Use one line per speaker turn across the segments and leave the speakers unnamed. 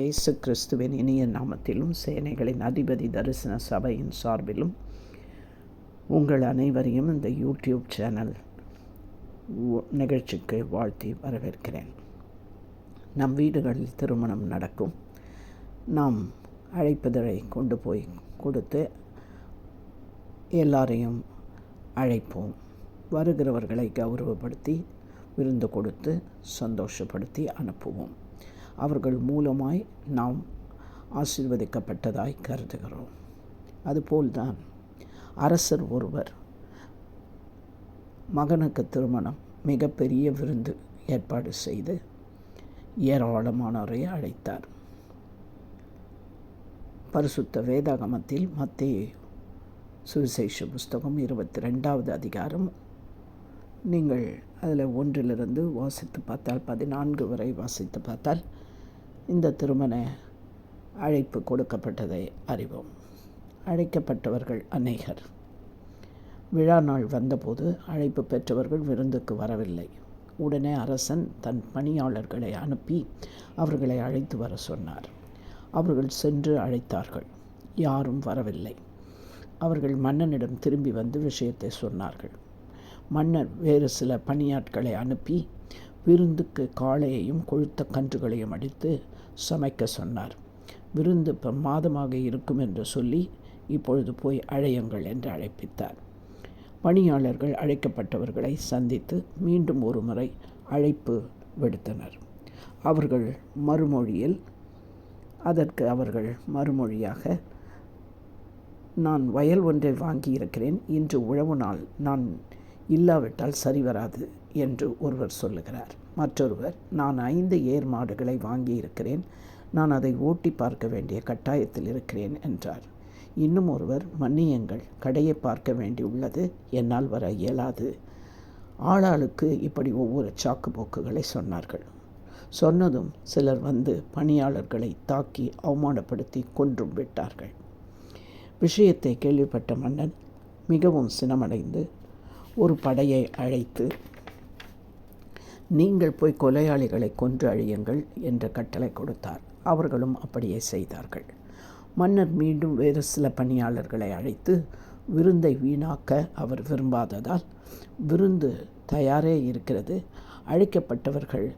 இயேசு கிறிஸ்துவின் இனிய நாமத்திலும் சேனைகளின் அதிபதி தரிசன சபையின் சார்பிலும் உங்கள் அனைவரையும் இந்த யூடியூப் சேனல் நிகழ்ச்சிக்கு வாழ்த்தி வரவேற்கிறேன். நம் வீடுகளில் திருமணம் நடக்கும். நாம் அழைப்பதழை கொண்டு போய் கொடுத்து எல்லாரையும் அழைப்போம். வருகிறவர்களை கௌரவப்படுத்தி விருந்து கொடுத்து சந்தோஷப்படுத்தி அனுப்புவோம். அவர்கள் மூலமாய் நாம் ஆசிர்வதிக்கப்பட்டதாய் கருதுகிறோம். அதுபோல்தான் அரசர் ஒருவர் மகனுக்கு திருமணம் மிகப்பெரிய விருந்து ஏற்பாடு செய்து ஏராளமானோரை அழைத்தார். பரிசுத்த வேதாகமத்தில் மத்திய சுவிசேஷ புஸ்தகம் இருபத்தி ரெண்டாவது அதிகாரம். நீங்கள் அதில் ஒன்றிலிருந்து வாசித்து பார்த்தால் பதினான்கு வரை வாசித்து பார்த்தால் இந்த திருமண அழைப்பு கொடுக்கப்பட்டதை அறிவோம். அழைக்கப்பட்டவர்கள் அநேகர். விழா நாள் வந்தபோது அழைப்பு பெற்றவர்கள் விருந்துக்கு வரவில்லை. உடனே அரசன் தன் பணியாளர்களை அனுப்பி அவர்களை அழைத்து வர சொன்னார். அவர்கள் சென்று அழைத்தார்கள். யாரும் வரவில்லை. அவர்கள் மன்னனிடம் திரும்பி வந்து விஷயத்தை சொன்னார்கள். மன்னர் வேறு சில பணியாட்களை அனுப்பி விருந்துக்கு காளையையும் கொழுத்த கன்றுகளையும் அடித்து சமைக்க சொன்னார். விருந்து பிரமாதமாக இருக்கும் என்று சொல்லி இப்பொழுது போய் அழையுங்கள் என்று அழைப்பித்தார். பணியாளர்கள் அழைக்கப்பட்டவர்களை சந்தித்து மீண்டும் ஒரு முறை அழைப்பு விடுத்தனர். அவர்கள் மறுமொழியில் அதற்கு அவர்கள் மறுமொழியாக நான் வயல் ஒன்றை வாங்கியிருக்கிறேன். இன்று உழவு நாள். நான் இல்லாவிட்டால் சரி வராது. என்று ஒருவர் சொல்லுகிறார். மற்றொருவர் நான் ஐந்து ஏர் மாடுகளை வாங்கியிருக்கிறேன். நான் அதை ஓட்டி பார்க்க வேண்டிய கட்டாயத்தில் இருக்கிறேன் என்றார். இன்னும் ஒருவர் மன்னியங்கள் கடையை பார்க்க வேண்டியுள்ளது என்னால் வர இயலாது. ஆளாளுக்கு இப்படி ஒவ்வொரு சாக்கு போக்குகளை சொன்னார்கள். சொன்னதும் சிலர் வந்து பணியாளர்களை தாக்கி அவமானப்படுத்தி கொன்றும் விட்டார்கள். விஷயத்தை கேள்விப்பட்ட மன்னன் மிகவும் சினமடைந்து ஒரு படையை அழைத்து நீங்கள் போய் கொலையாளிகளை கொன்று அழியுங்கள் என்ற கட்டளை கொடுத்தார். அவர்களும் அப்படியே செய்தார்கள். மன்னர் மீண்டும் வேறு சில பணியாளர்களை அழைத்து விருந்தை வீணாக்க அவர் விரும்பாததால் விருந்து தயாரே இருக்கிறது. அழைக்கப்பட்டவர்கள்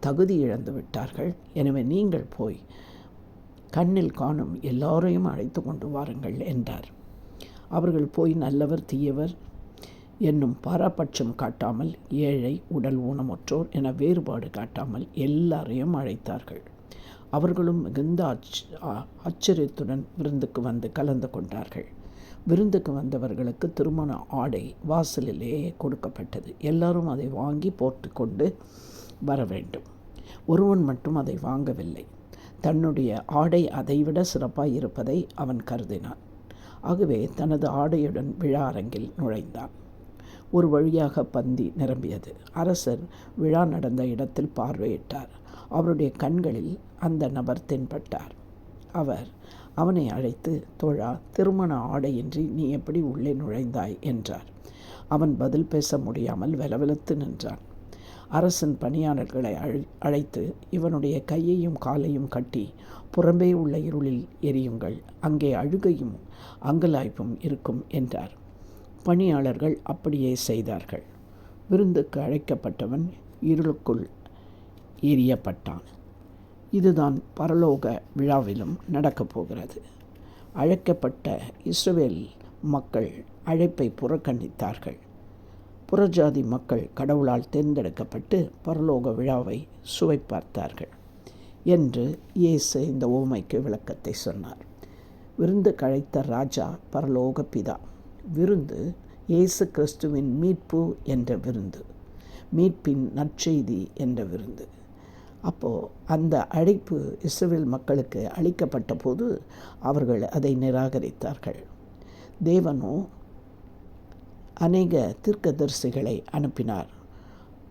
தகுதி இழந்து விட்டார்கள். எனவே நீங்கள் போய் கண்ணில் காணும் எல்லோரையும் அழைத்து கொண்டு வாருங்கள் என்றார். அவர்கள் போய் நல்லவர் தீயவர் என்னும் பாரபட்சம் காட்டாமல் ஏழை உடல் ஊனமுற்றோர் என வேறுபாடு காட்டாமல் எல்லாரையும் அழைத்தார்கள். அவர்களும் மிகுந்த ஆச்ச ஆச்சரியத்துடன் விருந்துக்கு வந்து கலந்து கொண்டார்கள். விருந்துக்கு வந்தவர்களுக்கு திருமண ஆடை வாசலிலேயே கொடுக்கப்பட்டது. எல்லாரும் அதை வாங்கி போட்டுக்கொண்டு வர வேண்டும். ஒருவன் மட்டும் அதை வாங்கவில்லை. தன்னுடைய ஆடை அதைவிட சிறப்பாக இருப்பதை அவன் கருதினான். ஆகவே தனது ஆடையுடன் விழா அரங்கில் நுழைந்தான். ஒரு வழியாக பந்தி நிரம்பியது. அரசர் விழா நடந்த இடத்தில் பார்வையிட்டார். அவருடைய கண்களில் அந்த நபர் தென்பட்டார். அவர் அவனை அழைத்து தோழா திருமண ஆடையின்றி நீ எப்படி உள்ளே நுழைந்தாய்? என்றார். அவன் பதில் பேச முடியாமல் வெலவெலத்து நின்றான். அரசன் பணியாளர்களை அழைத்து இவனுடைய கையையும் காலையும் கட்டி புறம்பே உள்ள இருளில் எரியுங்கள். அங்கே அழுகையும் அங்கலாய்ப்பும் இருக்கும் என்றார். பணியாளர்கள் அப்படியே செய்தார்கள். விருந்துக்கு அழைக்கப்பட்டவன் இருளுக்குள் எரியப்பட்டான். இதுதான் பரலோக விழாவிலும் நடக்கப் போகிறது. அழைக்கப்பட்ட இஸ்ரவேல் மக்கள் அழைப்பை புறக்கணித்தார்கள். புறஜாதி மக்கள் கடவுளால் தேர்ந்தெடுக்கப்பட்டு பரலோக விழாவை சுவை பார்த்தார்கள் என்று இயேசு இந்த ஓமைக்கு விளக்கத்தை சொன்னார். விருந்து கழைத்த ராஜா பரலோக பிதா. விருந்து இயேசு கிறிஸ்துவின் மீட்பு என்ற விருந்து மீட்பின் நற்செய்தி என்ற விருந்து. அப்போது அந்த அழைப்பு இஸ்ரேல் மக்களுக்கு அளிக்கப்பட்ட போது அவர்கள் அதை நிராகரித்தார்கள். தேவனோ அநேக தீர்க்கதரிசிகளை அனுப்பினார்.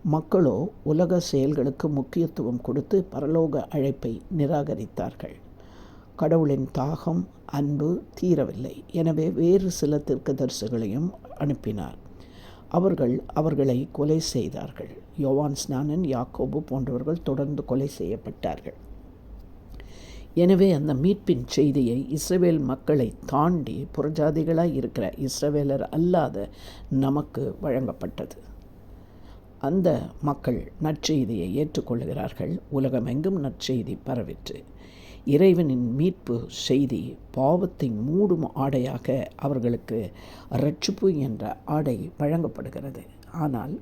மக்களோ உலக செயல்களுக்கு முக்கியத்துவம் கொடுத்து பரலோக அழைப்பை நிராகரித்தார்கள். கடவுளின் தாகம் அன்பு தீரவில்லை. எனவே வேறு சில தீர்க்கதரிசிகளையும் அனுப்பினார். அவர்கள் அவர்களை கொலை செய்தார்கள். யோவான் ஸ்நானன் யாக்கோபு போன்றவர்கள் தொடர்ந்து கொலை செய்யப்பட்டார்கள். எனவே அந்த மீட்பின் செய்தியை இஸ்ரவேல் மக்களை தாண்டி புறஜாதிகளாக இருக்கிற இஸ்ரவேலர் அல்லாத நமக்கு வழங்கப்பட்டது. அந்த மக்கள் நற்செய்தியை ஏற்றுக்கொள்கிறார்கள் உலகமெங்கும் நற்செய்தி பரவிற்று. இறைவனின் மீட்பு செய்தி பாவத்தை மூடும் ஆடையாக அவர்களுக்கு ரட்சிப்பு என்ற ஆடை வழங்கப்படுகிறது. ஆனால்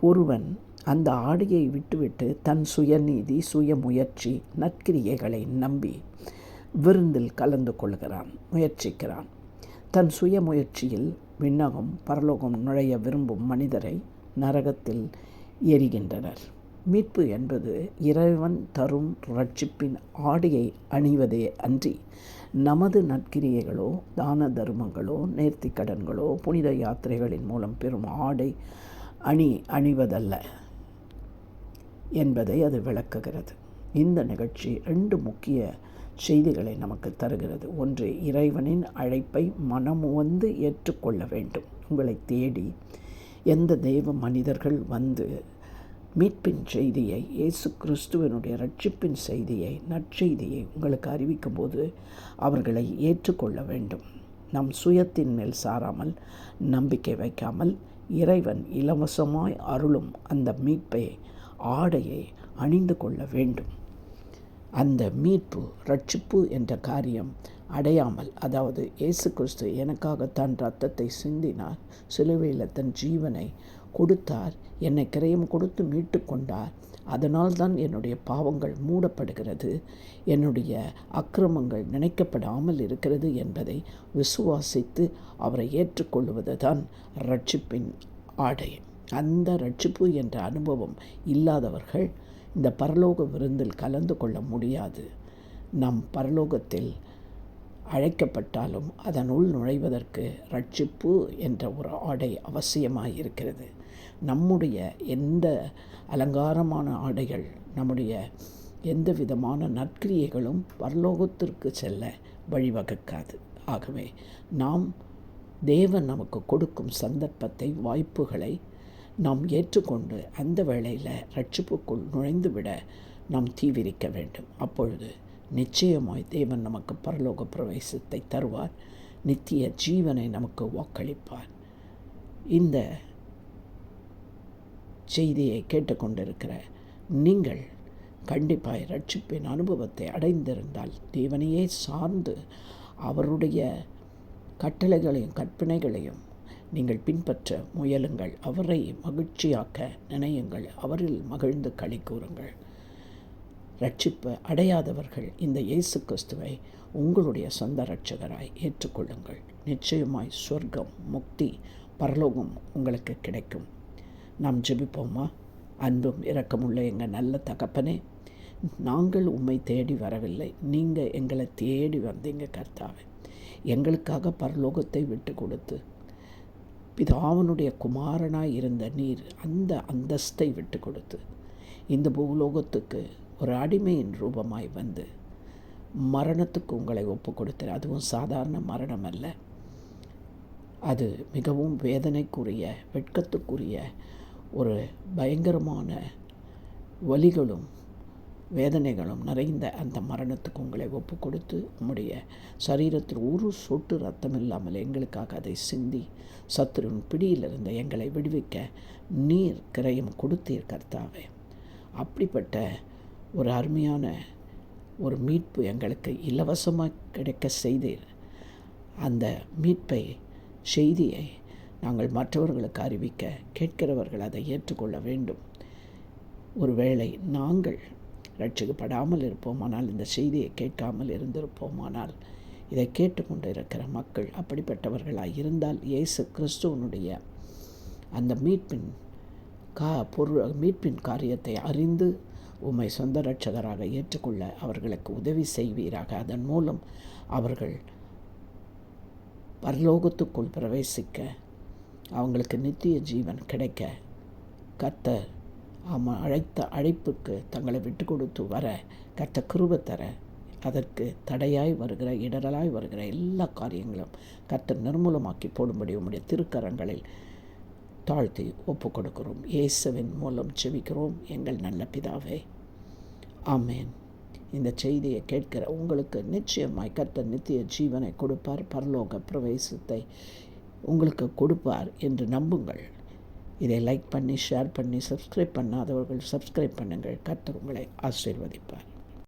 ஒருவன் அந்த ஆடையை விட்டுவிட்டு தன் சுயநீதி சுயமுயற்சி நற்கிரியைகளை நம்பி விருந்தில் கலந்து கொள்கிறான் முயற்சிக்கிறான். தன் சுயமுயற்சியில் விண்ணகம் பரலோகம் நுழைய விரும்பும் மனிதரை நரகத்தில் எரிகின்றனர். மீட்பு என்பது இறைவன் தரும் ரட்சிப்பின் ஆடையை அணிவதே அன்றி நமது நற்கிரியைகளோ தான தர்மங்களோ நேர்த்திக்கடன்களோ புனித யாத்திரைகளின் மூலம் பெறும் ஆடை அணி அணிவதல்ல என்பதை அது விளக்குகிறது. இந்த நிகழ்ச்சி ரெண்டு முக்கிய செய்திகளை நமக்கு தருகிறது. ஒன்று இறைவனின் அழைப்பை மனமுவந்து ஏற்றுக்கொள்ள வேண்டும். உங்களை தேடி எந்த தெய்வ மனிதர்கள் வந்து மீட்பின் செய்தியை இயேசு கிறிஸ்துவனுடைய ரட்சிப்பின் செய்தியை நற்செய்தியை உங்களுக்கு அறிவிக்கும் போது அவர்களை ஏற்றுக்கொள்ள வேண்டும். நம் சுயத்தின் மேல் சாராமல் நம்பிக்கை வைக்காமல் இறைவன் இலவசமாய் அருளும் அந்த மீட்பை ஆடையை அணிந்து கொள்ள வேண்டும். அந்த மீட்பு ரட்சிப்பு என்ற காரியம் அடையாமல் அதாவது இயேசு கிறிஸ்து எனக்காக தன் ரத்தத்தை சிந்தினார் சிலுவையில் தன் ஜீவனை கொடுத்தார். என்னை கிரயம் கொடுத்து மீட்டு கொண்டார். அதனால் தான் என்னுடைய பாவங்கள் மூடப்படுகிறது. என்னுடைய அக்கிரமங்கள் நினைக்கப்படாமல் இருக்கிறது என்பதை விசுவாசித்து அவரை ஏற்றுக்கொள்வது தான் ரட்சிப்பின் ஆடை. அந்த ரட்சிப்பு என்ற அனுபவம் இல்லாதவர்கள் இந்த பரலோக விருந்தில் கலந்து கொள்ள முடியாது. நம் பரலோகத்தில் அழைக்கப்பட்டாலும் அதனுள் நுழைவதற்கு ரட்சிப்பு என்ற ஒரு ஆடை அவசியமாக இருக்கிறது நம்முடைய எந்த அலங்காரமான ஆடைகள் நம்முடைய எந்த விதமான நற்கிரியைகளும் பரலோகத்திற்கு செல்ல வழிவகுக்காது. ஆகவே நாம் தேவன் நமக்கு கொடுக்கும் சந்தர்ப்பத்தை வாய்ப்புகளை நாம் ஏற்றுக்கொண்டு அந்த வேளையில் ரட்சிப்புக்குள் நுழைந்துவிட நாம் தீவிரிக்க வேண்டும். அப்பொழுது நிச்சயமாய் தேவன் நமக்கு பரலோக பிரவேசத்தை தருவார். நித்திய ஜீவனை நமக்கு வாக்களிப்பார். இந்த செய்தியை கேட்டுக்கொண்டிருக்கிற நீங்கள் கண்டிப்பாய் ரட்சிப்பின் அனுபவத்தை அடைந்திருந்தால் தேவனையே சார்ந்து அவருடைய கட்டளைகளையும் கற்பனைகளையும் நீங்கள் பின்பற்ற முயலுங்கள். அவரை மகிழ்ச்சியாக்க நினையுங்கள். அவரில் மகிழ்ந்து களி கூறுங்கள். ரட்சிப்பு அடையாதவர்கள் இந்த இயேசு கிறிஸ்துவை உங்களுடைய சொந்த ரட்சகராய் ஏற்றுக்கொள்ளுங்கள். நிச்சயமாய் சொர்க்கம் முக்தி பரலோகம் உங்களுக்கு கிடைக்கும். நாம் ஜெபிப்போமா? அன்பும் இரக்கமுள்ள எங்கள் நல்ல தகப்பனே நாங்கள் உம்மை தேடி வரவில்லை. நீங்கள் எங்களை தேடி வந்தீங்க கர்த்தாவே. எங்களுக்காக பரலோகத்தை விட்டு கொடுத்து பிதாவனுடைய குமாரனாய் இருந்த நீர் அந்த அந்தஸ்தை விட்டு கொடுத்து இந்த பூலோகத்துக்கு ஒரு அடிமையின் ரூபமாய் வந்து மரணத்துக்கு உங்களை ஒப்பு கொடுத்தார் அதுவும் சாதாரண மரணம் அல்ல அது மிகவும் வேதனைக்குரிய வெட்கத்துக்குரிய ஒரு பயங்கரமான வலிகளும் வேதனைகளும் நிறைந்த அந்த மரணத்துக்கு உங்களை ஒப்பு கொடுத்து உம்முடைய சரீரத்தில் ஒரு சொட்டு ரத்தம் இல்லாமல் எங்களுக்காக அதை சிந்தி சத்துருவின் பிடியிலிருந்து எங்களை விடுவிக்க நீர் கிரயம் கொடுத்தீர் கர்த்தாவே. அப்படிப்பட்ட ஒரு அருமையான ஒரு மீட்பு எங்களுக்கு இலவசமாக கிடைக்க செய்தீர். அந்த மீட்பை செய்தியை நாங்கள் மற்றவர்களுக்கு அறிவிக்க கேட்கிறவர்கள் அதை ஏற்றுக்கொள்ள வேண்டும். ஒருவேளை நாங்கள் ரட்சிக்கப்படாமல் இருப்போமானால் இந்த செய்தியை கேட்காமல் இருந்திருப்போமானால் இதை கேட்டுக்கொண்டு இருக்கிற மக்கள் அப்படிப்பட்டவர்களாக இருந்தால் இயேசு கிறிஸ்துவனுடைய அந்த மீட்பின் கா பொருள் மீட்பின் காரியத்தை அறிந்து உம்மை சொந்த ரட்சகராக ஏற்றுக்கொள்ள அவர்களுக்கு உதவி செய்வீராக. அதன் மூலம் அவர்கள் பரலோகத்துக்குள் பிரவேசிக்க அவங்களுக்கு நித்திய ஜீவன் கிடைக்க கர்த்தர் அவன் அழைத்த அழைப்புக்கு தங்களை விட்டு கொடுத்து வர கத்த கிருப தர அதற்கு தடையாய் வருகிற இடரலாய் வருகிற எல்லா காரியங்களும் கத்த நிர்மூலமாக்கி போடும்படி உம்முடைய திருக்கரங்களில் தாழ்த்தி ஒப்பு கொடுக்கிறோம் இயேசுவின் மூலம் செவிக்கிறோம் எங்கள் நல்ல பிதாவே. ஆமேன். இந்த செய்தியை கேட்கிற உங்களுக்கு நிச்சயமாய் கர்த்த நித்திய ஜீவனை கொடுப்பார். பரலோக பிரவேசத்தை உங்களுக்கு கொடுப்பார் என்று நம்புங்கள். இதை லைக் பண்ணி ஷேர் பண்ணி சப்ஸ்கிரைப் பண்ணாதவர்கள் சப்ஸ்கிரைப் பண்ணுங்கள். கர்த்தர் உங்களை ஆசீர்வதிப்பார்.